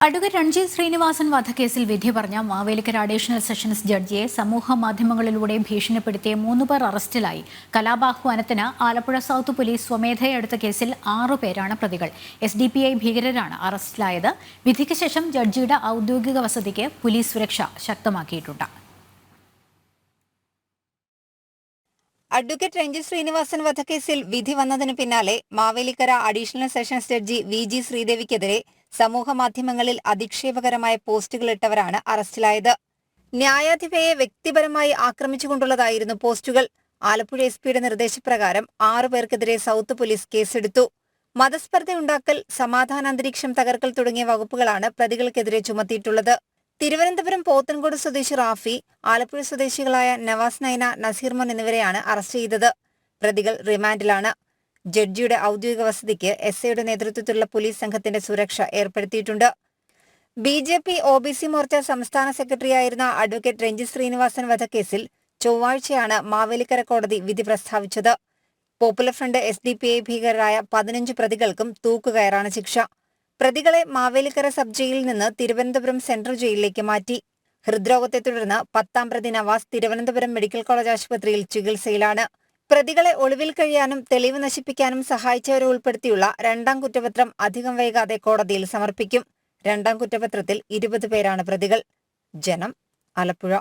Advocate Ranjith Sreenivasan വധക്കേസിൽ വിധി പറഞ്ഞ മാവേലിക്കര അഡീഷണൽ സെഷൻസ് ജഡ്ജിയെ സമൂഹ മാധ്യമങ്ങളിലൂടെ ഭീഷണിപ്പെടുത്തിയ മൂന്ന് പേർ അറസ്റ്റിലായി. കലാപാഹ്വാനത്തിന് ആലപ്പുഴ സൗത്ത് പോലീസ് സ്വമേധയെ എടുത്ത കേസിൽ ആറു പേരാണ് പ്രതികൾ. എസ് ഡി പി ഐ ഭീകരരാണ് അറസ്റ്റിലായത്. വിധിക്ക് ശേഷം ജഡ്ജിയുടെ ഔദ്യോഗിക വസതിക്ക് പോലീസ് സുരക്ഷ ശക്തമാക്കിയിട്ടുണ്ട്. അഡ്വക്കേറ്റ് രഞ്ജിത് ശ്രീനിവാസൻ വധക്കേസിൽ വിധി വന്നതിന് പിന്നാലെ Mavelikkara additional sessions judge V G ശ്രീദേവിക്കെതിരെ സമൂഹ മാധ്യമങ്ങളിൽ അധിക്ഷേപകരമായ പോസ്റ്റുകൾ ഇട്ടവരാണ് അറസ്റ്റിലായത്. ന്യായാധിപയെ വ്യക്തിപരമായി ആക്രമിച്ചുകൊണ്ടുള്ളതായിരുന്നു പോസ്റ്റുകൾ. ആലപ്പുഴ എസ് പിയുടെ നിർദ്ദേശപ്രകാരം ആറുപേർക്കെതിരെ സൗത്ത് പോലീസ് കേസെടുത്തു. മതസ്പർദ്ധയുണ്ടാക്കൽ സമാധാനാന്തരീക്ഷം തകർക്കൽ തുടങ്ങിയ വകുപ്പുകളാണ് പ്രതികൾക്കെതിരെ ചുമത്തിയിട്ടുള്ളത്. തിരുവനന്തപുരം പോത്തൻകോട് സ്വദേശി റാഫി ആലപ്പുഴ സ്വദേശികളായ നവാസ് നൈന നസീർമോൻ എന്നിവരെയാണ് അറസ്റ്റ് ചെയ്തത്. പ്രതികൾ റിമാൻഡിലാണ്. ജഡ്ജിയുടെ ഔദ്യോഗിക വസതിക്ക് എസ് ഐയുടെ നേതൃത്വത്തിലുള്ള പോലീസ് സംഘത്തിന്റെ സുരക്ഷ ഏർപ്പെടുത്തിയിട്ടുണ്ട്. B J P O B C Morcha സംസ്ഥാന സെക്രട്ടറിയായിരുന്ന അഡ്വക്കേറ്റ് രഞ്ജിത് ശ്രീനിവാസൻ വധക്കേസിൽ ചൊവ്വാഴ്ചയാണ് മാവേലിക്കര കോടതി വിധി പ്രസ്താവിച്ചത്. Popular front S D P I ഭീകരരായ പതിനഞ്ച് പ്രതികൾക്കും തൂക്കുകയറാണ് ശിക്ഷ. പ്രതികളെ മാവേലിക്കര സബ് ജയിലിൽ നിന്ന് തിരുവനന്തപുരം സെൻട്രൽ ജയിലിലേക്ക് മാറ്റി. ഹൃദ്രോഗത്തെ തുടർന്ന് പത്താം പ്രതി നവാസ് തിരുവനന്തപുരം മെഡിക്കൽ കോളേജ് ആശുപത്രിയിൽ ചികിത്സയിലാണ്. പ്രതികളെ ഒളിവിൽ കഴിയാനും തെളിവ് നശിപ്പിക്കാനും സഹായിച്ചവരെ ഉൾപ്പെടുത്തിയുള്ള രണ്ടാം കുറ്റപത്രം അധികം വൈകാതെ കോടതിയിൽ സമർപ്പിക്കും. രണ്ടാം കുറ്റപത്രത്തിൽ ഇരുപത് പേരാണ് പ്രതികൾ. ജനം ആലപ്പുഴ.